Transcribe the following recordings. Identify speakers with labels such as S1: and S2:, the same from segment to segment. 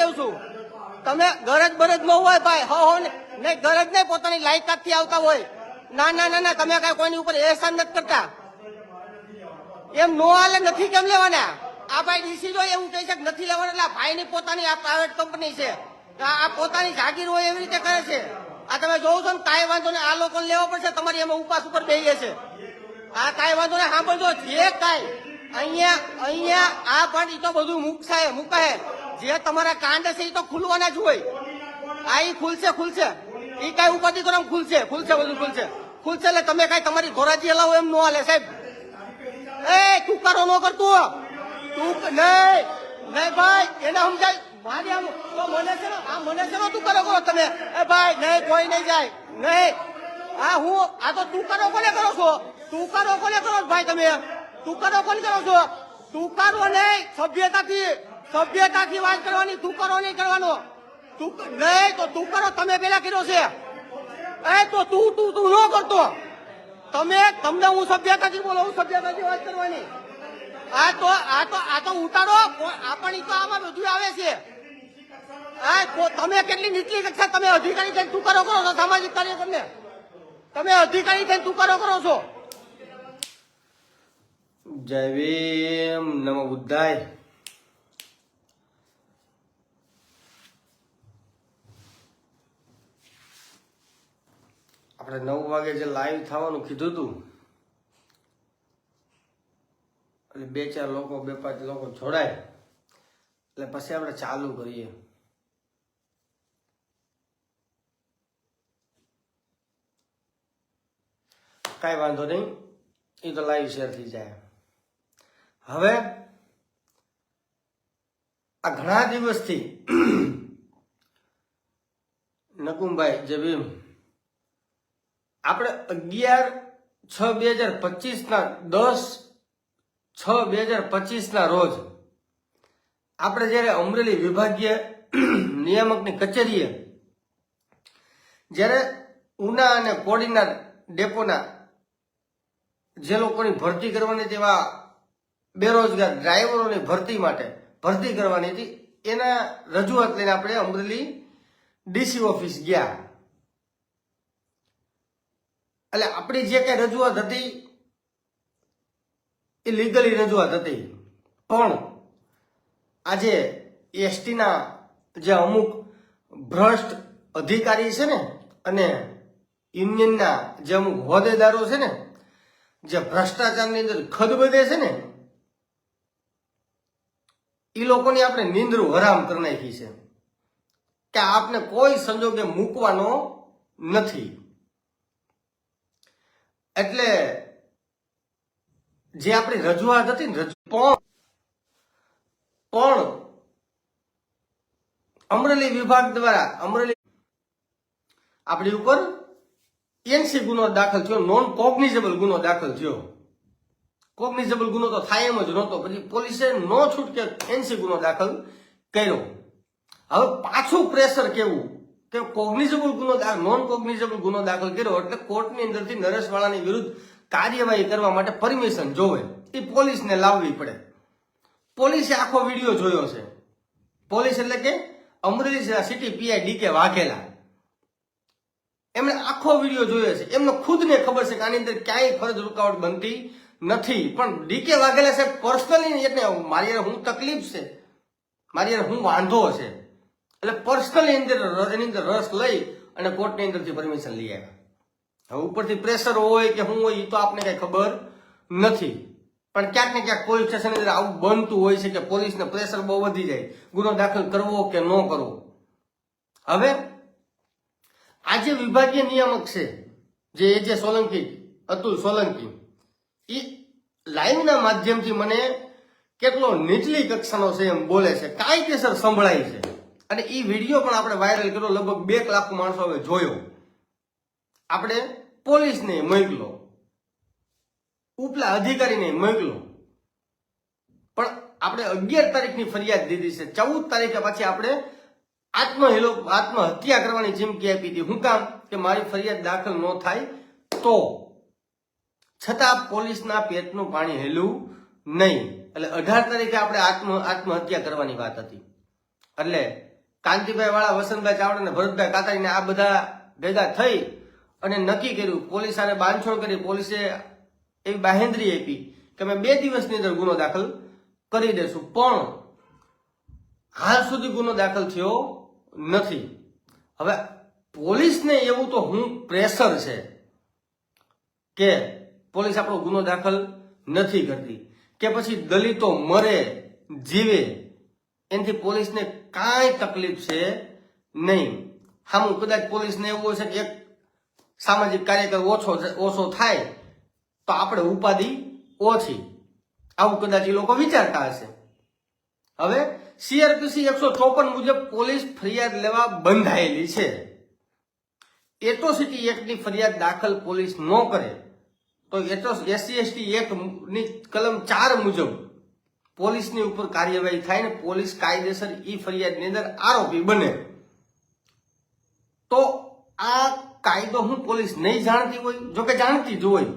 S1: કેવું છું? તમે ગરજ બરજ ન હોય ભાઈ, હો હો, ને નહીં ગરજ નહીં પોતાની લાયકાતથી આવતા હોય. ના ના ના તમે કઈ કોઈની ઉપર એહસાન નથી કરતા. એમ નો હાલે, નથી કેમ લેવાના? આ ભાઈ ડિસિઝો એવું કહી છે નથી લેવાના, એટલે ભાઈની પોતાની આ પ્રાઇવેટ કંપની છે. આ પોતાની જાગીર હોય એવી રીતે કરે છે. આ તમે જોવો છો ને, કાંઈ વાંધો ને આ લોકોને લેવો પડશે, તમારી એમાં ઉપાસ ઉપર બેહીએ છે આ કાંઈ વાંધો ને સાંભળજો, જે કાંઈ, અહીંયા અહીંયા આ પણ એ તો બધું મુકાય મુકાય જે તમારા કાંડ છે એ તો ખુલવાના જ હોય. આ એ ખુલશે ખુલશે. એ કાંઈ ઉપાધિ કરો ખુલશે ખુલશે બધું, ખુલશે. ખુલશે એટલે તમે કાંઈ તમારી ધોરાજી હલાવો એમ ન હાલે, સાહેબ. એ, તું કરો, ન કરતું તું. નહીં. નહીં ભાઈ, એને સમજાય. મારી આમ તો મને છે આ મને છે તું કરો કરો તમે. એ ભાઈ, નહીં, કોઈ નહીં જાય. નહીં. આ હું, આ તો તું કરો કરો છો? તું કરો, કોને ભાઈ તમે? તું કરો, કોને કરો છો? તું કરો, નહીં. સભ્યતાથી. સભ્યતાથી વાત કરવાની, તું કરો નહીં કરવાનો. તું નહીં તો તું કરો, તમે પેલા કર્યો છે. એ, તો તું તું તું ન કરતો. તમે, તમને હું સભ્યતાથી બોલો, હું સભ્યતાથી વાત કરવાની. આ તો આ તો આ તો ઉતારો. આપણી તો આમાં બધું આવે છે. તમે કેટલી નીચલી કક્ષા, તમે અધિકારી થઈને તું કરો કરો છો, સામાજિક તમને તમે અધિકારી થઈને તું કરો કરો છો.
S2: જય ભીમ, નમો બુદ્ધાય. આપણે નવ વાગે જે લાઈવ થવાનું કીધું હતું એટલે બે ચાર લોકો, બે પાંચ લોકો જોડાય, એટલે પછી આપણે ચાલુ કરીએ. કાંઈ વાંધો નહીં, એ તો લાઈવ શેર થઈ જાય. હવે, આ ઘણા દિવસથી, નકુમભાઈ જબીમ આપણે અગિયાર છ બે હજાર પચીસ ના દસ છ બે હજાર પચીસ ના રોજ આપણે જ્યારે અમરેલી વિભાગીય નિયામકની કચેરીએ જ્યારે ઉના અને કોડીના ડેપોના જે લોકોની ભરતી કરવાની તેવા બેરોજગાર ડ્રાઈવરોની ભરતી માટે ભરતી કરવાની હતી, એના રજૂઆત લઈને આપણે અમરેલી ડીસી ઓફિસ ગયા. એટલે આપણી જે કઈ રજૂઆત હતી, એ લીગલી રજૂઆત હતી. પણ આજે એસટીના જે અમુક ભ્રષ્ટ અધિકારી છે ને, અને યુનિયનના જે અમુક હોદ્દેદારો છે ને, જે ભ્રષ્ટાચારની અંદર ખદબદે છે ને એ લોકોની આપણે નિંદ્રું હરામ કરી નાખી છે. કે આપને કોઈ સંજોગે મૂકવાનો નથી. એટલે જે આપણી રજૂઆત હતી ને પણ પણ અમરેલી વિભાગ દ્વારા અમરેલી આપણી ઉપર એનસી ગુનો દાખલ થયો નોન કોગ્નિઝેબલ ગુનો દાખલ થયો. કોગ્નિઝેબલ ગુનો તો થાય એમ જ નહોતો, પછી પોલીસે નો છૂટકે એનસી ગુનો દાખલ કર્યો. હવે પાછું પ્રેશર કેવું? કે કોગ્નિઝેબલ ગુનો નોન કોગ્નિઝેબલ ગુનો દાખલ કર્યો એટલે કોર્ટની અંદરથી નરેશવાળાની વિરુદ્ધ કાર્યવાહી કરવા માટે પરમિશન જોવે. એ પોલીસને લાવવી પડે. પોલીસે આખો વીડિયો જોયો છે. પોલીસ એટલે કે Amreli city PI DK Vaghela. એમણે આખો વીડિયો જોયો છે. એમને ખુદને ખબર છે કે આની અંદર ક્યાંય ફરજ રૂકાવટ બનતી નથી. પણ ડીકે વાઘેલા સાહેબ પર્સનલી એટલે મારી હું તકલીફ છે. મારી હું વાંધો છે. એટલે પર્સનલી અંદર એની અંદર રસ લઈ અને કોર્ટની અંદરથી પરમિશન લઈ આવ્યા. હવે ઉપરથી પ્રેશર હોય કે હું હોય એ તો આપને કઈ ખબર નથી. પણ ક્યાંક ને ક્યાંક પોલીસ સ્ટેશન અંદર આવું બનતું હોય છે કે પોલીસને પ્રેશર બહુ વધી જાય. ગુનો દાખલ કરવો કે ન કરવો. હવે આ જે વિભાગીય નિયામક છે, જે એ જે સોલંકી, અતુલ સોલંકી એ લાઈવના માધ્યમથી મને કેટલો નીચલી કક્ષાનો છે એમ બોલે છે. કાયદેસર સંભળાય છે. અને એ વીડિયો પણ આપણે વાયરલ કર્યો, લગભગ બે લાખ માણસો હવે જોયો. આપણે પોલીસને મોકલો. ઉપલા અધિકારીને મોકલો. પણ આપણે અગિયાર તારીખની ફરિયાદ દીધી છે. ચૌદ તારીખે પછી આપણે આત્મહેલો, આત્મહત્યા કરવાની ચીમકી આપી હતી. હું કામ કે મારી ફરિયાદ દાખલ ન થાય તો છતાં પોલીસના પેટનું પાણી હેલું નહીં. એટલે અઢાર તારીખે આપણે આત્મ, આત્મહત્યા કરવાની વાત હતી. એટલે કાંતિભાઈ વાળા વસંતભાઈ ચાવડા અને ભરતભાઈ કાતારીને આ બધા ભેગા થઈ અને નક્કી કર્યું, પોલીસ આને બાંધછોડ કરી, પોલીસે એવી બાહેંધરી આપી કે અમે બે દિવસની અંદર ગુનો દાખલ કરી દેશું. પણ હાલ સુધી ગુનો દાખલ થયો નથી. હવે પોલીસને એવું તો હું પ્રેશર છે કે પોલીસ આપણો ગુનો દાખલ નથી કરતી, કે પછી દલિતો મરે, જીવે એનાથી પોલીસને કાંઈ તકલીફ છે નહીં. હામું કદાચ પોલીસને એવું હશે કે એક સામાજિક કાર્યકર ઓછો ઓછો થાય, તો આપણે ઉપાધિ ઓછી. આવું કદાચ એ લોકો વિચારતા હશે. હવે સીઆરપીસી એકસો ચોપન મુજબ પોલીસ ફરિયાદ લેવા બંધાયેલી છે. એટ્રોસિટી એક્ટની ફરિયાદ દાખલ પોલીસ ન કરે, તો એટ્રો એસસી, એસટી એક્ટની કલમ ચાર મુજબ પોલીસની ઉપર કાર્યવાહી થાય ને પોલીસ કાયદેસર ઈ ફરિયાદની અંદર આરોપી બને. તો આ કાયદો હું પોલીસ નહીં જાણતી હોય, જો કે જાણતી જ હોય.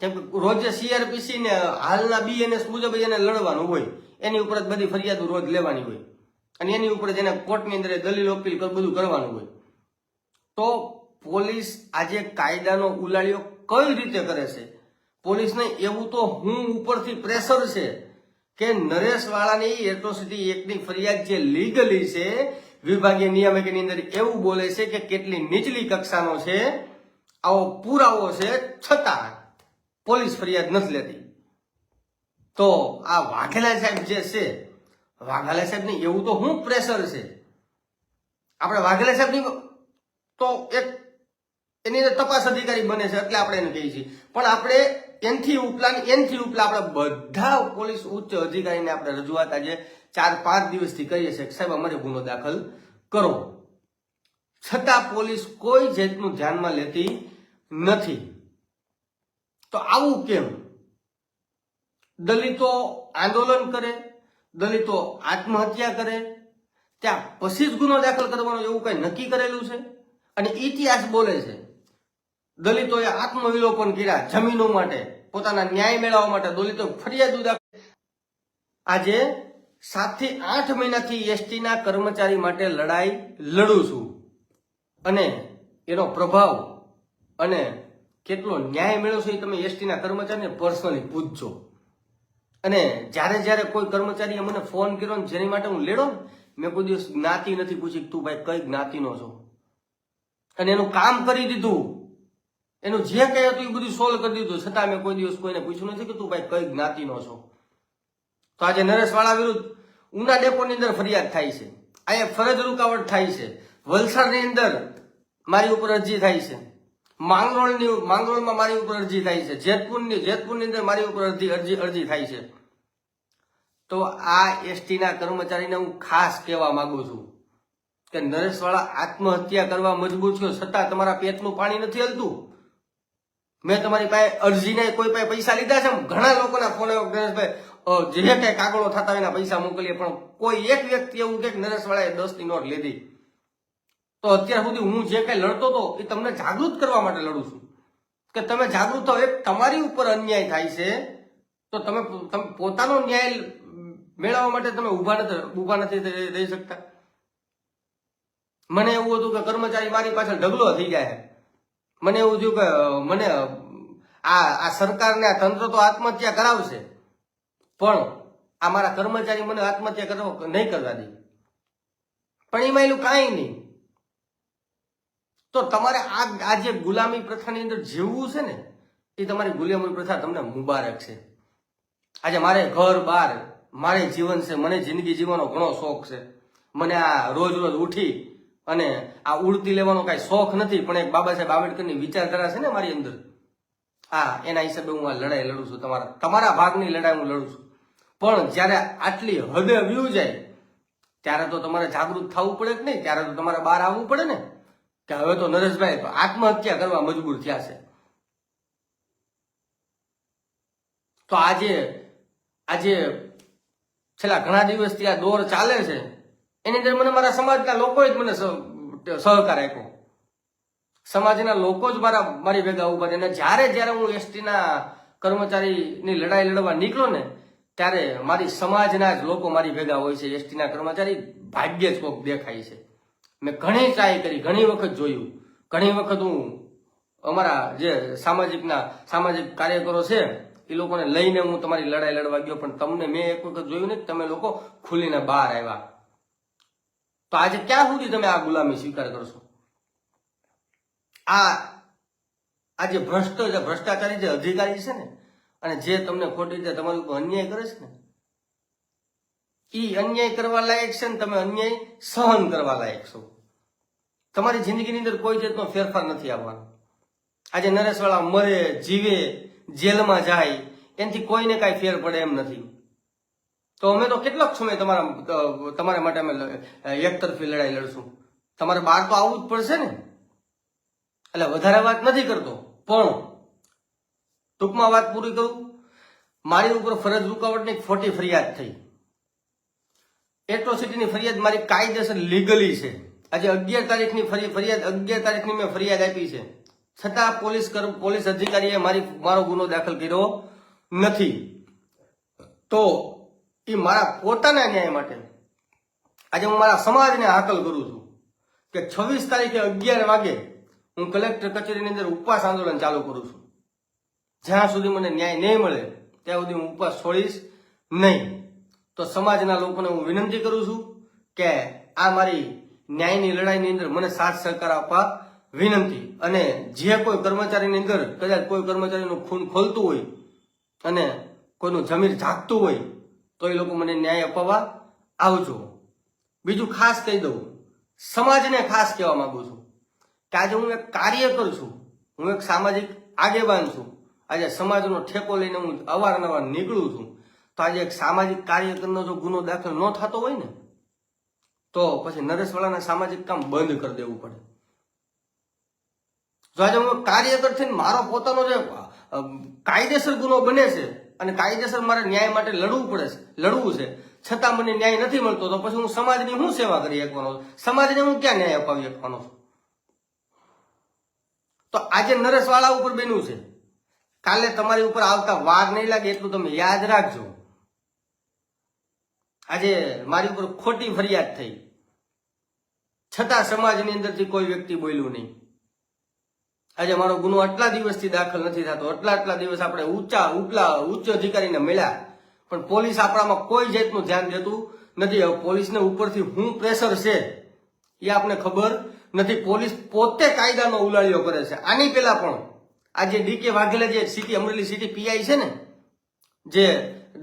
S2: કેમ કે રોજે સીઆરપીસી ને હાલના બીએનએસ મુજબ એને લડવાનું હોય. એની ઉપર જ બધી ફરિયાદો રોજ લેવાની હોય. અને એની ઉપર જ એને કોર્ટની અંદર દલીલ અપીલ બધું કરવાનું હોય. તો પોલીસ આજે કાયદાનો ઉલાળ્યો કઈ રીતે કરે છે? પોલીસને એવું તો હું ઉપરથી પ્રેશર છે કે નરેશ વાળાની એટ્રોસિટી એક્ટની ફરિયાદ જે લીગલી છે, વિભાગીય નિયામકની અંદર એવું બોલે છે કે કેટલી નીચલી કક્ષાનો છે, આવો પુરાવો છે, છતાં પોલીસ ફરિયાદ નથી લેતી. તો આ વાઘેલા સાહેબ જે છે, વાઘેલા સાહેબને એવું તો શું પ્રેશર છે. આપણે વાઘેલા સાહેબની તો એક એની અંદર તપાસ અધિકારી બને છે, એટલે આપણે એને કહીએ છીએ. પણ આપણે એનથી ઉપલા એનથી ઉપલા આપણે બધા પોલીસ ઉચ્ચ અધિકારીને આપણે રજૂઆત આજે ચાર પાંચ દિવસથી કરીએ છીએ. સાહેબ, અમારે ગુનો દાખલ કરો છતાં પોલીસ કોઈ જાતનું ધ્યાનમાં લેતી નથી. તો આવું કેમ? દલિતો આંદોલન કરે, દલિતો આત્મહત્યા કરે, ત્યાં પછી જ ગુનો દાખલ કરવાનો એવું કઈ નક્કી કરેલું છે? અને ઇતિહાસ બોલે છે દલિતોએ આત્મવિલોપન કર્યા જમીનો માટે, પોતાના ન્યાય મેળવવા માટે દલિતો ફરિયાદ આજે સાતથી આઠ મહિનાથી એસટી ના કર્મચારી માટે લડાઈ લડું છું. અને એનો પ્રભાવ અને કેટલો ન્યાય મેળવશો એ તમે એસટીના કર્મચારીને પર્સનલી પૂછજો. અને જ્યારે જ્યારે કોઈ કર્મચારીએ મને ફોન કર્યો ને જેની માટે હું લેડો મેં કોઈ દિવસ જ્ઞાતિ નથી પૂછી તું ભાઈ કઈ જ્ઞાતિનો છો? અને એનું કામ કરી દીધું. એનું જે કંઈ હતું એ બધું સોલ્વ કરી દીધું. છતાં મેં કોઈ દિવસ કોઈને પૂછ્યું નથી કે તું ભાઈ કઈ જ્ઞાતિનો છો? તો આજે નરેશવાળા વિરુદ્ધ ઉના ડેપોની અંદર ફરિયાદ થાય છે. અહીંયા ફરજ રૂકાવટ થાય છે. વલસાડની અંદર મારી ઉપર અરજી થાય છે. માંગરોળની માંગરોળમાં મારી ઉપર અરજી થાય છે. જેતપુરની જેતપુરની અંદર મારી ઉપર અરજી અરજી અરજી થાય છે. તો આ એસટીના કર્મચારીને હું ખાસ કહેવા માંગુ છું કે નરેશવાળા આત્મહત્યા કરવા મજબૂર છો છતાં તમારા પેટનું પાણી નથી હલતું? મેં તમારી પાસે અરજીને કોઈ પાસે પૈસા લીધા છે ઘણા લોકોના ફોન આવ્યો ગણેશભાઈ જે કઈ કાગળો થતા એના પૈસા મોકલીએ, પણ કોઈ એક વ્યક્તિ એવું કે નરેશવાળાએ દસની નોટ લીધી. તો અત્યાર સુધી હું જે કઈ લડતો હતો એ તમને જાગૃત કરવા માટે લડું છું. કે તમે જાગૃત થો એક તમારી ઉપર અન્યાય થાય છે, તો તમે પોતાનો ન્યાય મેળવવા માટે તમે ઊભા નથી ઊભા નથી રહી શકતા. મને એવું હતું કે કર્મચારી મારી પાછળ ઢગલો થઈ જાય મને એવું થયું કે મને આ આ સરકારને આ તંત્ર તો આત્મહત્યા કરાવશે. પણ આ મારા કર્મચારી મને આત્મહત્યા કરવા નહીં કરવા દે. પણ એમાં એનું કાંઈ નહીં. તો તમારે આ આ જે ગુલામી પ્રથાની અંદર જીવવું છે ને, એ તમારી ગુલામી પ્રથા તમને મુબારક છે. આજે મારે ઘર બાર, મારે જીવન છે, મને જિંદગી જીવવાનો ઘણો શોખ છે. મને આ રોજ રોજ ઉઠી અને આ ઉડતી લેવાનો કાંઈ શોખ નથી, પણ એક બાબા સાહેબ આંબેડકરની વિચારધારા છે ને મારી અંદર? હા, એના હિસાબે હું આ લડાઈ લડું છું, તમારા તમારા ભાગની લડાઈ હું લડું છું. પણ જ્યારે આટલી હદે વ્યૂ જાય, ત્યારે તો તમારે જાગૃત થવું પડે કે નહીં? ત્યારે તો તમારે બહાર આવવું પડે ને? કે હવે તો નરેશભાઈ આત્મહત્યા કરવા મજબૂર થયા છે. તો આજે આજે છેલ્લા ઘણા દિવસથી આ દોર ચાલે છે. એની અંદર મને મારા સમાજના લોકોએ જ મને સહ- સહકાર આપ્યો. સમાજના લોકો જ મારા મારી ભેગા ઊભા અને જ્યારે જ્યારે હું એસટીના કર્મચારીની લડાઈ લડવા નીકળો ને, ત્યારે મારી સમાજના જ લોકો મારી ભેગા હોય છે. એસટીના કર્મચારી ભાગ્યે જ કોક દેખાય છે. મેં ઘણી ટ્રાય કરી, ઘણી વખત જોયું. ઘણી વખત હું અમારા જે સામાજિકના સામાજિક કાર્યકરો છે, એ લોકોને લઈને હું તમારી લડાઈ લડવા ગયો. પણ તમને મેં એક વખત જોયું ને, તમે લોકો ખુલીને બહાર આવ્યા. તો આજે ક્યાં સુધી તમે આ ગુલામી સ્વીકાર કરશો આ આ જે ભ્રષ્ટ જે ભ્રષ્ટાચારી જે અધિકારી છે ને, અને જે તમને ખોટી રીતે તમારી ઉપર અન્યાય કરે છે ને એ અન્યાય કરવા લાયક છે ને તમે અન્યાય સહન કરવા લાયક છો. તમારી જિંદગીની અંદર કોઈ જાતનો ફેરફાર નથી આવવાનો. આજે નરેશવાળા મરે, જીવે, જેલમાં જાય, એનાથી કોઈને કાંઈ ફેર પડે એમ નથી. તો અમે તો કેટલાક સમય તમારા તમારા માટે અમે એક એકતરફી લડાઈ લડશું. તમારે બહાર તો આવવું જ પડશે ને. એટલે વધારે વાત નથી કરતો. પણ, ટૂંકમાં વાત પૂરી કરું. મારી ઉપર ફરજ રૂકાવટની ખોટી ફરિયાદ થઈ. એટ્રોસિટીની ફરિયાદ મારી કાયદેસર લીગલી છે. આજે અગિયાર તારીખની ફરિયાદ, અગિયાર તારીખની મેં ફરિયાદ આપી છે. છતાં પોલીસ પોલીસ અધિકારીએ મારી, મારો ગુનો દાખલ કર્યો નથી. તો એ મારા પોતાના ન્યાય માટે. આજે હું મારા સમાજને હાકલ કરું છું કે છવ્વીસ તારીખે અગિયાર વાગે હું કલેક્ટર કચેરીની અંદર ઉપવાસ આંદોલન ચાલુ કરું છું. જ્યાં સુધી મને ન્યાય નહીં મળે, ત્યાં સુધી હું ઉપવાસ છોડીશ નહીં. તો સમાજના લોકોને હું વિનંતી કરું છું કે આ મારી ન્યાયની લડાઈની અંદર મને સાથ સહકાર આપવા વિનંતી. અને જે કોઈ કર્મચારીની અંદર, કદાચ કોઈ કર્મચારીનું ખૂન ખોલતું હોય અને કોઈનું જમીર જાગતું હોય તો એ લોકો મને ન્યાય અપાવવા આવજો. બીજું ખાસ કહી દઉં, સમાજને ખાસ કહેવા માંગુ છું કે આજે હું એક કાર્યકર છું, હું એક સામાજિક આગેવાન છું. આજે સમાજનો ઠેકો લઈને હું અવારનવાર નીકળું છું. તો આજે એક સામાજિક કાર્યકરનો જો ગુનો દાખલ ન થતો હોય ને, તો પછી નરેશવાળાના સામાજિક કામ બંધ કરી દેવું પડે. જો આજે હું કાર્યકર થઈને મારો પોતાનો જે કાયદેસર ગુનો બને છે અને કાયદેસર મારે ન્યાય માટે લડવું પડે છે, લડવું છે. છતાં મને ન્યાય નથી મળતો, તો પછી હું સમાજની શું સેવા કરી શકવાનો છું? સમાજને હું ક્યાં ન્યાય અપાવી શકવાનો છું? તો આજે નરેશવાળા ઉપર બન્યું છે. કાલે તમારી ઉપર આવતા વાર નહીં લાગે એટલું તમે યાદ રાખજો. આજે મારી ઉપર ખોટી ફરિયાદ થઈ. છતાં સમાજની અંદરથી કોઈ વ્યક્તિ બોલ્યું નહીં. આજે મારો ગુનો આટલા દિવસથી દાખલ નથી થતો. આટલા આટલા દિવસ આપણે ઊંચા, ઉપલા, ઉચ્ચ અધિકારીને મળ્યા. પણ પોલીસ આપણામાં કોઈ જાતનું ધ્યાન દેતું નથી. પોલીસને ઉપરથી શું પ્રેશર છે. એ આપણે ખબર નથી. પોલીસ પોતે કાયદાનો ઉલાળ્યો કરે છે. આની પહેલા પણ આજે ડીકે વાઘેલા જે સિટી, અમરેલી સિટી પીઆઈ છે ને, જે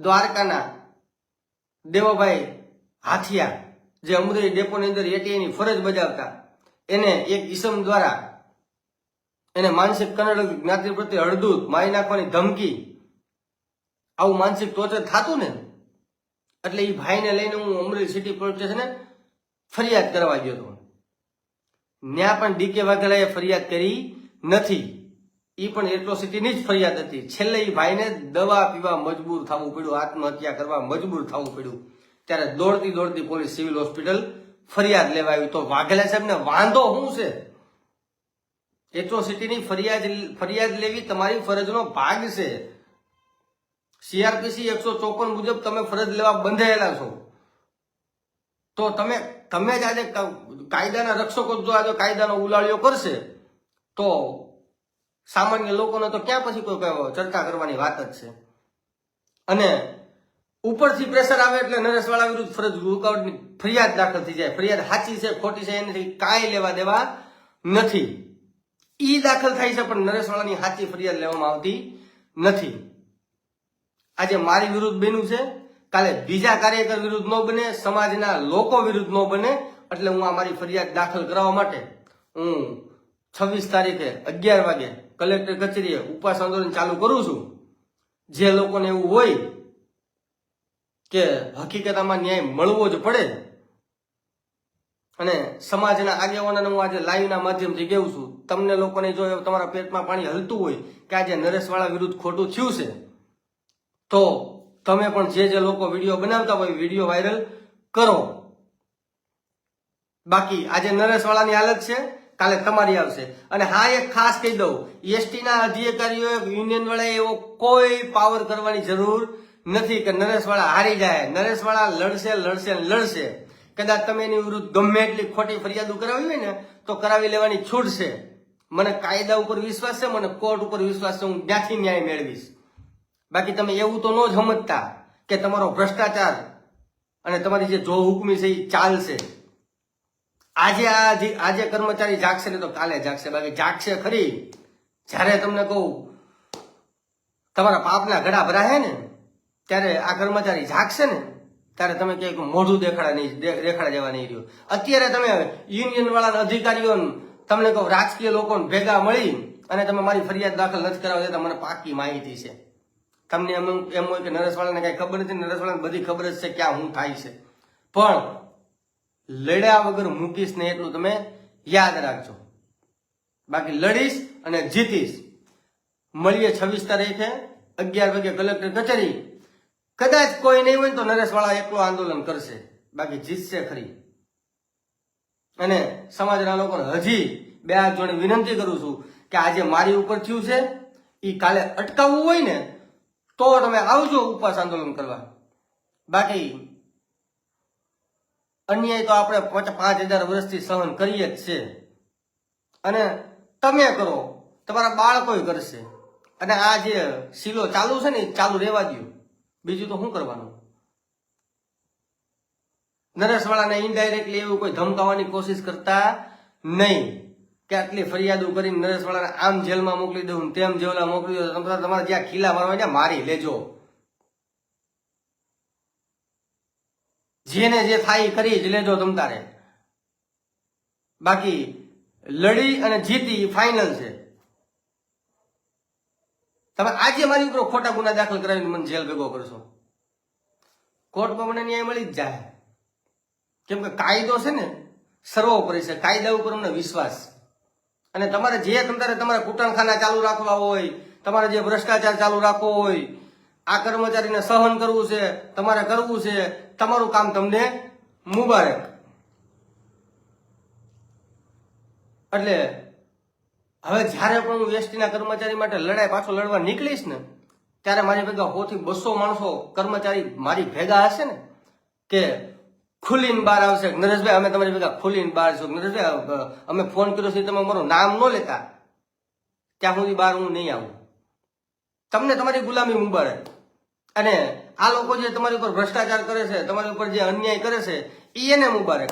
S2: દ્વારકાના દેવાભાઈ હાથિયા જે અમરેલી ડેપોની અંદર એટીઆઈની ફરજ બજાવતા, એને એક ઈસમ દ્વારા એને માનસિક કન્નડ જ્ઞાતિ પ્રત્યે અડધું મારી નાખવાની ધમકી. આવું માનસિક ટોર્ચર થતું ને, એટલે એ ભાઈને લઈને હું અમરેલી સિટી પોલીસ સ્ટેશને ફરિયાદ કરવા ગયો હતો. ત્યાં પણ ડીકે વાઘેલાએ ફરિયાદ કરી નથી. એ પણ એટ્રોસિટીની જ ફરિયાદ હતી. છેલ્લે એ ભાઈને દવા પીવા મજબૂર થવું પડ્યું, આત્મહત્યા કરવા મજબૂર થવું પડ્યું. ત્યારે દોડતી દોડતી પોલીસ સિવિલ હોસ્પિટલ ફરિયાદ લેવા આવી. તો વાઘેલા સાહેબને વાંધો શું છે? એટ્રોસિટીની ફરિયાદ ફરિયાદ લેવી તમારી ફરજનો ભાગ છે. સીઆરપીસી એકસો ચોપન મુજબ તમે ફરજ લેવા બંધાયેલા છો. તો તમે તમે જ આજે કાયદાના રક્ષકો જો આજે કાયદાનો ઉલાળ્યો કરશે, તો સામાન્ય લોકોને તો ક્યાં પછી કોઈ કોઈ ચર્ચા કરવાની વાત જ છે. અને ઉપરથી પ્રેશર આવે એટલે નરેશવાળા વિરુદ્ધ ફરજ રૂકાવટની ફરિયાદ દાખલ થઈ જાય. ફરિયાદ સાચી છે, ખોટી છે, એનાથી કાંઈ લેવા દેવા નથી. ઈ દાખલ થાય છે, પણ નરેશવાળાની સાચી ફરિયાદ લેવામાં આવતી નથી. આજે મારી વિરુદ્ધ બન્યું છે. કાલે બીજા કાર્યકર વિરુદ્ધ ન બને, સમાજના લોકો વિરુદ્ધ ન બને, એટલે હું આ મારી ફરિયાદ દાખલ કરાવવા માટે હું છવ્વીસ તારીખે અગિયાર વાગે કલેક્ટર કચેરીએ ઉપવાસ આંદોલન ચાલુ કરું છું. જે લોકોને એવું હોય કે હકીકતમાં ન્યાય મળવો જ પડે અને સમાજના આગેવાનોને હું આજે લાઈવના માધ્યમથી કહું છું, તમને લોકોને જો તમારા પેટમાં પાણી હલતું હોય કે આજે નરેશવાળા વિરુદ્ધ ખોટું થયું છે, તો તમે પણ જે જે લોકો વીડિયો બનાવતા હોય વીડિયો વાયરલ કરો. બાકી આજે નરેશવાળાની હાલત છે, કાલે તમારી આવશે. અને હા, એક ખાસ કહી દઉં, એસટીના અધિકારીઓ યુનિયન વાળાએ એવો કોઈ પાવર કરવાની જરૂર નથી કે નરેશવાળા હારી જાય. નરેશવાળા લડશે લડશે લડશે. કદાચ તમે એની વિરુદ્ધ ગમે એટલી ખોટી ફરિયાદો કરાવી હોય ને, તો કરાવી લેવાની છૂટ છે. મને કાયદા ઉપર વિશ્વાસ છે, મને કોર્ટ ઉપર વિશ્વાસ છે, હું ત્યાંથી ન્યાય મેળવીશ. બાકી તમે એવું તો ન સમજતા કે તમારો ભ્રષ્ટાચાર અને તમારી જે જો હુકમી છે એ ચાલશે. આજે આ આજે કર્મચારી જાગશે ને તો કાલે જાગશે. બાકી જાગશે ખરી. જ્યારે તમને કહું, તમારા પાપના ઘડા ભરાશે ને, ત્યારે આ કર્મચારી જાગશે ને ત્યારે તમે ક્યાંક મોઢું દેખાડા નહીં દેખાડા જવા નહીં રહ્યો. અત્યારે તમે યુનિયન વાળા અધિકારીઓ તમને કહો, રાજકીય લોકો ભેગા મળી અને તમે મારી ફરિયાદ દાખલ નથી કરાવો દેતા, મને પાકી માહિતી છે. તમને એમ એમ હોય કે નરેશવાળાને કઈ ખબર નથી, નરેશવાળાને બધી ખબર જ છે ક્યાં હું થાય છે. પણ લડ્યા વગર મૂકીશ ને એટલું તમે યાદ રાખજો. બાકી લડીશ અને જીતીશ. મળીએ છવ્વીસ તારીખે અગિયાર વાગે કલેક્ટર કચેરી. કદાચ કોઈ નહીં હોય તો નરેશવાળા એકલો આંદોલન કરશે. બાકી જીતશે ખરી. અને સમાજના લોકોને હજી બે હાથ જોડે વિનંતી કરું છું કે આજે મારી ઉપર થયું છે એ કાલે અટકાવવું હોય ને, તો તમે આવજો ઉપવાસ આંદોલન કરવા. બાકી અન્યાય તો આપણે પાંચ પાંચ હજાર વર્ષથી સહન કરીએ જ છે. અને તમે કરો, તમારા બાળકોય કરશે. અને આ જે શીલો ચાલુ છે ને એ ચાલુ રહેવા દો બીજું તો શું કરવાનું? નરેશવાળાને ઇનડાયરેક્ટલી એવું કોઈ ધમકાવવાની કોશિશ કરતા નહીં. કે આટલી ફરિયાદો કરીને નરેશવાળાને આમ જેલમાં મોકલી દઉં, તેમ જેલમાં મોકલી દઉં તમારે જ્યાં ખીલા મારવા ત્યાં મારી લેજો. જેને જે થાય કરી જ લેજો તમ તારે. બાકી લડી અને જીતી ફાઇનલ છે. તમે આજે મારી ઉપર ખોટા ગુના દાખલ કરાવીને મને જેલ ભેગો કરશો? કોર્ટમાં મને ન્યાય મળી જ જાય. કેમ કે કાયદો છે ને, સર્વોપરી છે. કાયદા ઉપર અમને વિશ્વાસ. અને તમારે જે તમારે તમારા કુટણખાના ચાલુ રાખવા હોય, તમારે જે ભ્રષ્ટાચાર ચાલુ રાખવો હોય, આ કર્મચારીને સહન કરવું છે, તમારે કરવું છે, તમારું કામ તમને મુબારક. એટલે હવે જ્યારે પણ હું એસટીના કર્મચારી માટે લડાઈ પાછો લડવા નીકળીશ ને, ત્યારે મારી ભેગા હોથી બસો માણસો કર્મચારી મારી ભેગા હશે ને, કે ખુલીને બહાર આવશે. નરેશભાઈ, અમે તમારી ભેગા ખુલીને બહાર છો. નરેશભાઈ અમે ફોન કર્યો છે, તમે અમારું નામ ન લેતા. ત્યાં સુધી બહાર હું નહીં આવું. તમને તમારી ગુલામી મુબારક અને આ લોકો જે તમારી ઉપર ભ્રષ્ટાચાર કરે છે, તમારી ઉપર જે અન્યાય કરે છે એને મુબારક.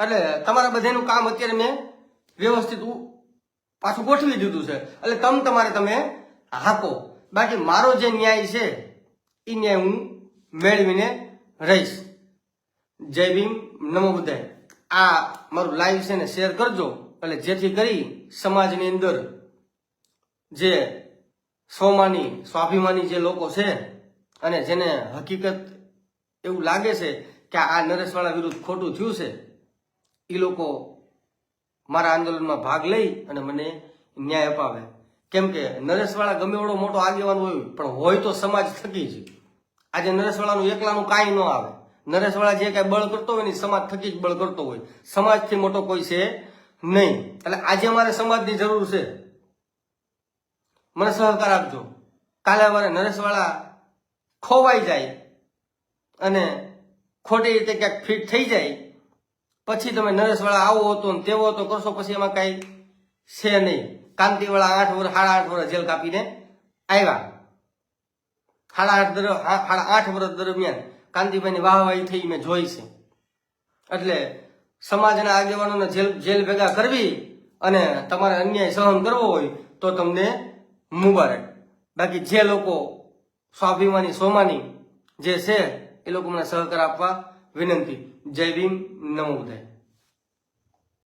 S2: એટલે તમારા બધાનું કામ અત્યારે મેં વ્યવસ્થિત પાછું ગોઠવી દીધું છે. એટલે તમ તમારે તમે હાકો બાકી મારો જે ન્યાય છે એ ન્યાય હું મેળવીને રહીશ. જય ભીમ, નમો બુદ્ધાય. આ મારું લાઈવ છે ને શેર કરજો. એટલે જેથી કરી સમાજની અંદર જે સ્વમાની, સ્વાભિમાની જે લોકો છે, અને જેને હકીકત એવું લાગે છે કે આ નરેશવાળા વિરુદ્ધ ખોટું થયું છે એ લોકો મારા આંદોલનમાં ભાગ લઈ અને મને ન્યાય અપાવે. કેમ કે નરેશવાળા ગમે એવડો મોટો આગેવાન હોય, પણ હોય તો સમાજ થકી જ. આજે નરેશવાળાનું એકલાનું કાંઈ ન આવે. નરેશવાળા જે કાંઈ બળ કરતો હોય ને સમાજ થકી જ બળ કરતો હોય. સમાજથી મોટો કોઈ છે નહીં. એટલે આજે મારે સમાજની જરૂર છે. મને સહકાર આપજો. કાલે અમારે નરેશવાળા ખોવાઈ જાય અને ખોટી રીતે ક્યાંક ફિટ થઈ જાય પછી તમે નરેશવાળા આવો હતો ને તેવો હતો, કરશો પછી એમાં કાંઈ છે નહીં. કાંતિવાળા આઠ વર્ષ સાડા આઠ વર્ષ જેલ કાપીને આવ્યા. સાડા આઠ સાડા આઠ વર્ષ દરમિયાન કાંતિભાઈની વાહવાહી થઈ મેં જોઈ છે. એટલે સમાજના આગેવાનોને જેલ જેલ ભેગા કરવી અને તમારે અન્યાય સહન કરવો હોય તો તમને મુબારક. બાકી જે લોકો સ્વાભિમાની, સોમાની જે છે, એ લોકો મને સહકાર આપવા વિનંતી. જય ભીમ નમો બુદ્ધાય